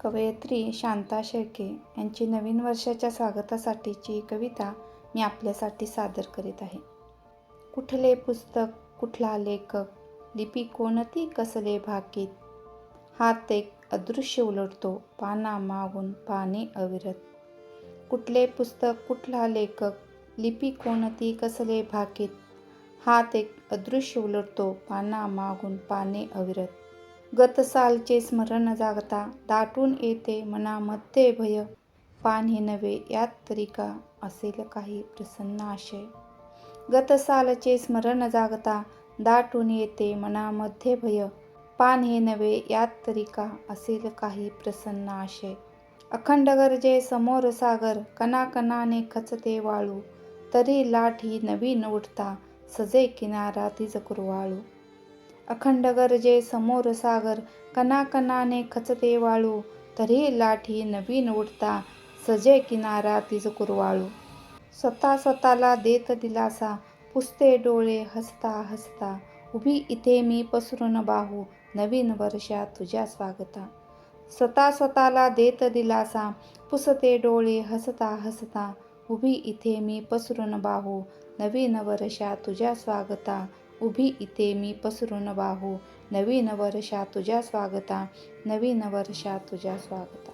कवयित्री शांता शेळके यांची नवीन वर्षाच्या स्वागतासाठीची कविता मी आपल्यासाठी सादर करीत आहे. कुठले पुस्तक कुठला लेखक लिपी कोणती कसले भाकीत? हात एक अदृश्य उलटतो पाना मागून पाने अविरत. कुठले पुस्तक कुठला लेखक लिपी कोणती कसले भाकीत? हात एक अदृश्य उलटतो पाना मागून पाने अविरत. गत सालचे स्मरण जागता दाटून येते मनामध्ये भय. पान हे नवे यात तरी का असेल काही प्रसन्न आशय? गत सालचे स्मरण जागता दाटून येते मनामध्ये भय. पान हे नवे यात तरी का असेल काही प्रसन्न आशय? अखंड गरजे समोर सागर कणाकणाने खचते वाळू. तरी लाट ही नवीन उठता सजे किनारा तिज कुरवाळू अखंड गरजे समोर सागर कणाकणाने खचते वाळू तरी लाठी नवीन उडता सजे किनारा तिज कुरवाळू. स्वतः स्वतःला देत दिलासा पुसते डोळे हसता हसता उभी इथे मी पसरून बाहू नवीन वर्षात तुझ्या स्वागता. स्वतः स्वतःला देत दिलासा पुसते डोळे हसता हसता उभी इथे मी पसरून बाहू नवीन वर्षात तुझ्या स्वागता. उभी इथे मी पसरून वाहू नवीन वर्षा तुझ्या स्वागता नवीन वर्षा तुझ्या स्वागता.